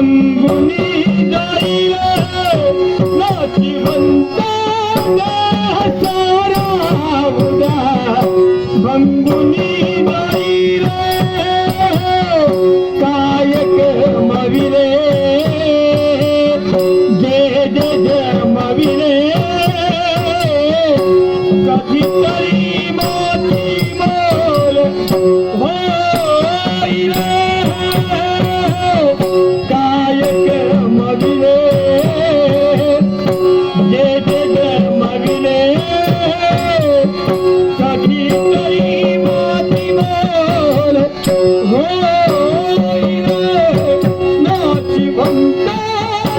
రంగుని బంగుని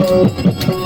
Thank